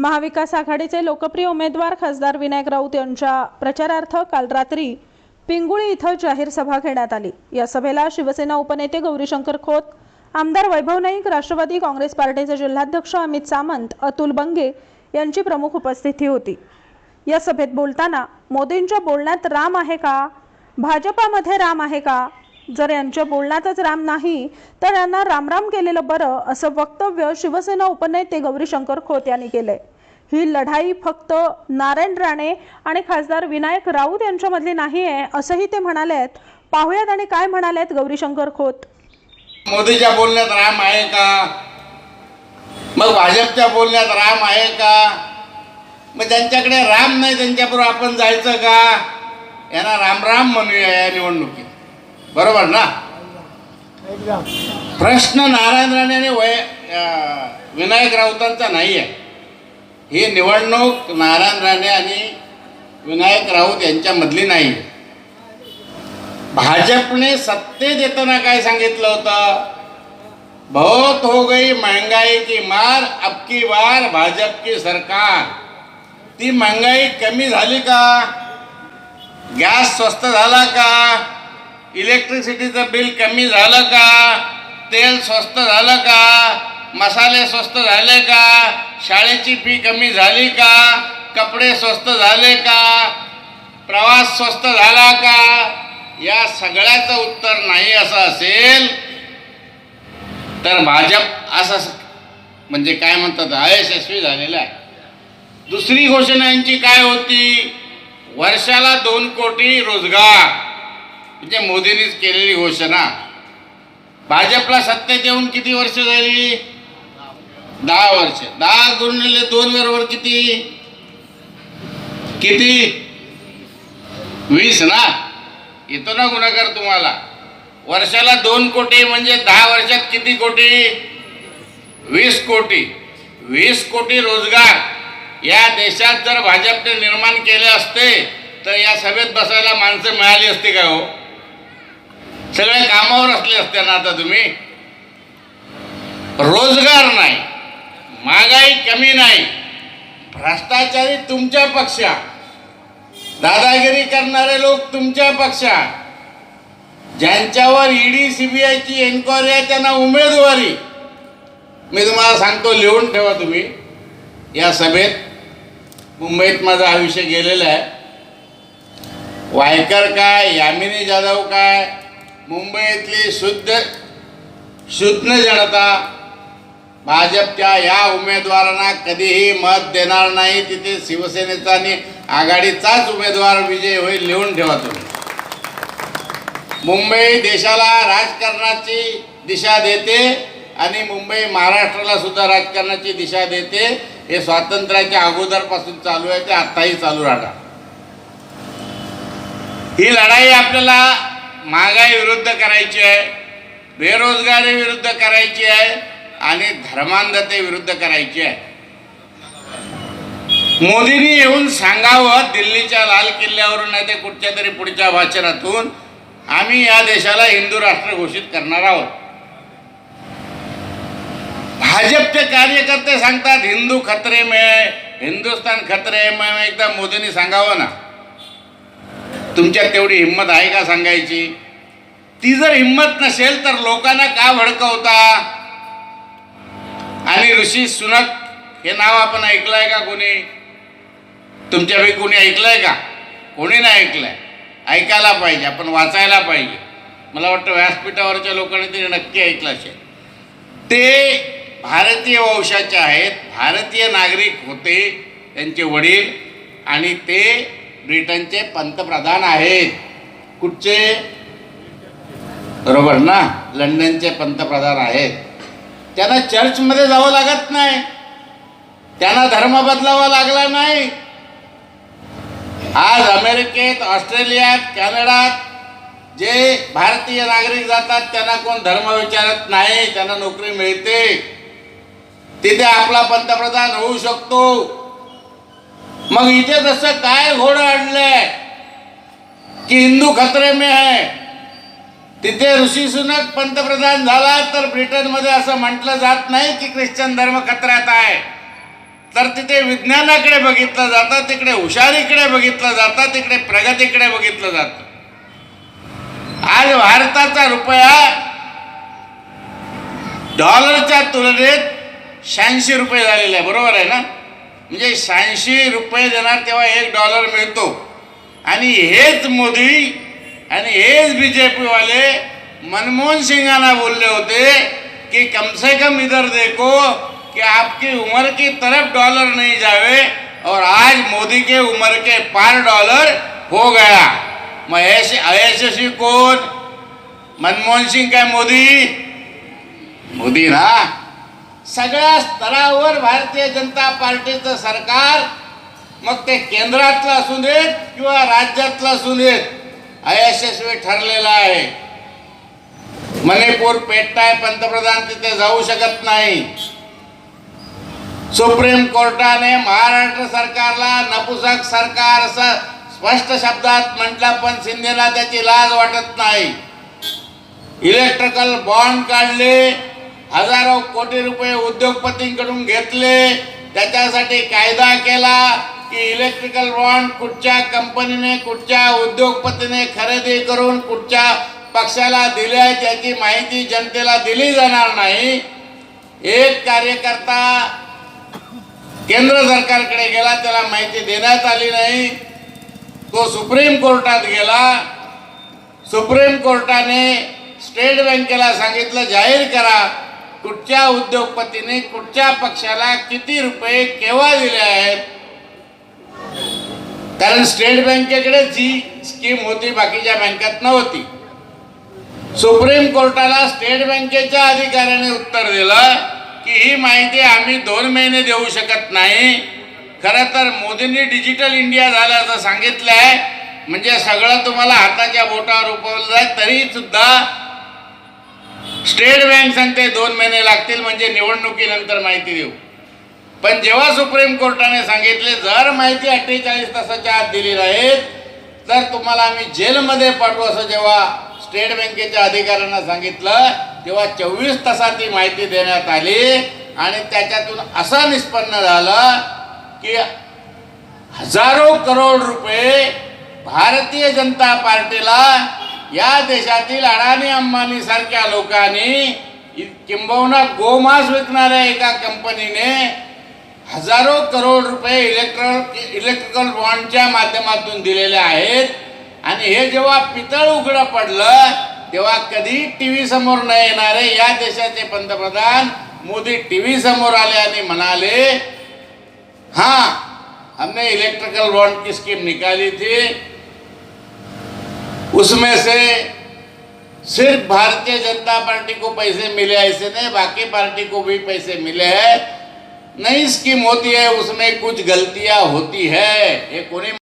महाविकास आघाडीचे लोकप्रिय उमेदवार खासदार विनायक राऊत यांच्या प्रचारार्थ काल रात्री पिंगुळी इथं जाहीर सभा घेण्यात आली. या सभेला शिवसेना उपनेते गौरीशंकर खोत आमदार वैभव नाईक राष्ट्रवादी काँग्रेस पार्टीचे जिल्हाध्यक्ष अमित सामंत अतुल बंगे यांची प्रमुख उपस्थिती होती. या सभेत बोलताना मोदींच्या बोलण्यात राम आहे का? भाजपामध्ये राम आहे का? जर यांच्या बोलण्यातच राम नाही तर यांना रामराम केलेलं बरं असं वक्तव्य शिवसेना उपनेते गौरीशंकर खोत यांनी केलंय. ही लढाई फक्त नारायण राणे आणि खासदार विनायक राऊत यांच्यामधली नाही आहे असंही ते म्हणालेत. पाहुयात आणि काय म्हणालेत गौरीशंकर खोत. मोदीच्या बोलण्यात राम आहे का? मग भाजपच्या बोलण्यात राम आहे का? मग ज्यांच्याकडे राम नाही त्यांच्याबरोबर आपण जायचं का? यांना रामराम म्हणूया या निवडणुकीत. बरोबर ना? प्रश्न नारायण राणे आणि वय विनायक राऊतांचा नाही आहे ही निवडणूक नारायण राणे आणि विनायक राऊत यांच्यामधली नाही. भाजपने सत्तेत येताना काय सांगितलं होतं? बहुत हो गई महंगाई की मार अब की बार भाजप की सरकार. ती महंगाई कमी झाली का? गॅस स्वस्त झाला का? इलेक्ट्रिसिटीचं बिल कमी झालं का? तेल स्वस्त झालं का? मसाले स्वस्त झाले का? शाळेची फी कमी झाली का? कपडे स्वस्त झाले का? प्रवास स्वस्त झाला का? या सगळ्याचं उत्तर नाही असं असेल तर भाजप असं म्हणजे काय म्हणतात अयशस्वी झालेलं आहे. दुसरी घोषणा यांची काय होती? वर्षाला दोन कोटी रोजगार. म्हणजे मोदींनीच केलेली घोषणा. भाजपला सत्तेत येऊन किती वर्ष झाली? दहा वर्ष. दहा गुणिले दोन बरोबर किती? किती? वीस ना? येतो ना गुन्हागार तुम्हाला. वर्षाला दोन कोटी म्हणजे दहा वर्षात किती कोटी? वीस कोटी. वीस कोटी रोजगार. या देशात जर भाजपने निर्माण केले असते तर या सभेत बसायला माणसं मिळाली असती का हो? सगळे कामावर असले असते ना आता तुम्ही? रोजगार नाही. महागाई कमी नाही. भ्रष्टाचारी तुमच्या पक्षा दादागिरी करणारे लोक तुमच्या पक्षा ज्यांच्यावर ईडी सीबीआयची एन्क्वायरी आहे त्यांना उमेदवारी. मी तुम्हाला सांगतो लिहून ठेवा तुम्ही. या सभेत मुंबईत माझं आयुष्य गेलेला आहे. वायकर काय यामिनी जाधव काय मुंबईतली शुद्ध शुद्ध जनता भाजपच्या या उमेदवारांना कधीही मत देणार नाही. तिथे शिवसेनेचा आणि आघाडीचाच उमेदवार विजय होईल लिहून ठेवा तुम्ही. मुंबई देशाला राजकारणाची दिशा देते आणि मुंबई महाराष्ट्राला सुद्धा राजकारणाची दिशा देते. हे स्वातंत्र्याच्या अगोदरपासून चालू आहे ते आत्ताही चालू राहणार. ही लढाई आपल्याला महागाई विरुद्ध करायची आहे बेरोजगारी विरुद्ध करायची आहे. आणि धर्मांधते विरुद्ध करायची आहे. मोदींनी येऊन सांगावं दिल्लीच्या लाल किल्ल्यावरून नाही ते कुठच्या तरी पुढच्या भाषणातून आम्ही या देशाला हिंदू राष्ट्र घोषित करणार आहोत. भाजपचे कार्यकर्ते सांगतात हिंदू खतरे मे हिंदुस्तान खतरे मे एकदा मोदींनी सांगावं ना. तुमच्यात तेवढी हिंमत आहे का सांगायची? ती जर हिंमत नसेल तर लोकांना का भडकवता? आणि ऋषी सुनक हे नाव आपण ऐकलंय का कोणी? तुमच्यापैकी कोणी ऐकलंय का? कोणी नाही ऐकलंय. ऐकायला पाहिजे आपण वाचायला पाहिजे. मला वाटतं व्यासपीठावरच्या लोकांनी तरी नक्की ऐकलं असेल. ते भारतीय वंशाचे आहेत. भारतीय नागरिक होते त्यांचे वडील आणि ते ब्रिटनचे पंतप्रधान आहेत. कुठचे? बरोबर ना? लंडनचे पंतप्रधान आहेत. त्यांना चर्चमध्ये जावं लागत नाही. त्यांना धर्म बदलावा लागला नाही. आज अमेरिकेत ऑस्ट्रेलियात कॅनडात जे भारतीय नागरिक जातात त्यांना कोण धर्म विचारत नाही त्यांना नोकरी मिळते. तिथे आपला पंतप्रधान होऊ शकतो. मग इथे तसं काय घोडं आणलंय की हिंदू खतरे में है तिथे ऋषी सुनक पंतप्रधान झाला तर ब्रिटनमध्ये असं म्हटलं जात नाही की ख्रिश्चन धर्म खतऱ्यात आहे. तर तिथे विज्ञानाकडे बघितलं जातं तिकडे हुशारीकडे बघितलं जातं तिकडे प्रगतीकडे बघितलं जातं. आज भारताचा रुपया डॉलरच्या तुलनेत शहाऐंशी रुपये झालेले आहे बरोबर आहे ना? म्हणजे शहाऐंशी रुपये देणार तेव्हा एक डॉलर मिळतो. आणि हेच मोदी आणि हेच बी जे पीवाले मनमोहन सिंगांना बोलले होते कि कम से कम इधर देखो कि आपकी उम्र की तरफ़ डॉलर नहीं जावे और आज मोदी के उम्र के पार डॉलर हो गया। मग ऐसे यशस्वी कोण? मनमोहन सिंग काय मोदी? मोदी ना? सगळ्या स्तरावर भारतीय जनता पार्टी पार्टीचं सरकार मग ते केंद्रातलं असू देत किंवा राज्यातलं असू देत? अयशस्वी ठरलेला आहे. मणिपूर पेटताय पंतप्रधान तिथे जाऊ शकत नाही. सुप्रीम कोर्टाने महाराष्ट्र सरकारला नपुसक सरकार असं स्पष्ट शब्दात म्हटलं पण शिंदेला त्याची लाज वाटत नाही. इलेक्ट्रिकल बॉन्ड काढले हजारो कोटी रुपये उद्योगपतींकडून घेतले त्याच्यासाठी कायदा केला इलेक्ट्रिकल बॉन्ड कुठच्या कंपनीने कुठच्या उद्योगपतीने खरेदी करून कुठच्या पक्षाला दिल्या त्याची माहिती जनतेला दिली जाणार नाही. एक कार्यकर्ता केंद्र सरकारकडे गेला त्याला माहिती देण्यात आली नाही. तो सुप्रीम कोर्टात गेला. सुप्रीम कोर्टाने स्टेट बँकेला सांगितलं जाहीर करा कुठच्या उद्योगपतीने कुठच्या पक्षाला किती रुपये केव्हा दिले आहेत? कारण स्टेट बँकेकडे जी स्कीम होती बाकीच्या बँकात नव्हती. सुप्रीम कोर्टाला स्टेट बँकेच्या अधिकाऱ्याने उत्तर दिलं की ही माहिती आम्ही दोन महिने देऊ शकत नाही. खरं तर मोदींनी डिजिटल इंडिया झाल्याचं सांगितलं आहे म्हणजे सगळं तुम्हाला हाताच्या बोटावर उपवलं जाईल तरी सुद्धा स्टेट बँक सांगते दोन महिने लागतील म्हणजे निवडणुकीनंतर माहिती देऊ. पण जेव्हा सुप्रीम कोर्टाने सांगितले जर माहिती अठ्ठेचाळीस तासाच्या आत दिली नाहीत तर तुम्हाला आम्ही जेलमध्ये पाठवू असं जेव्हा स्टेट बँकेच्या अधिकाऱ्यांना सांगितलं तेव्हा चोवीस तासात ती माहिती देण्यात आली आणि त्याच्यातून असं निष्पन्न झालं की हजारो करोड रुपये भारतीय जनता पार्टीला या देशातील अडाणी अंबानी सारख्या लोकांनी किंबहुना गोमांस विकणाऱ्या एका कंपनीने हजारो करोड रुपये इलेक्ट्रॉनिक इलेक्ट्रिकल बॉन्डच्या माध्यमातून दिलेले आहेत. आणि हे जेव्हा पितळ उघडं पडलं तेव्हा कधी टी व्ही समोर न येणारे या देशाचे पंतप्रधान मोदी टी व्ही समोर आले आणि म्हणाले हा हमने इलेक्ट्रिकल बॉन्ड की स्कीम निकाली थी. उसमें से सिर्फ भारतीय जनता पार्टी को पैसे मिले ऐसे नहीं बाकी पार्टी को भी पैसे मिले हैं. नई स्कीम होती है उसमें कुछ गलतियां होती है। ये कोणी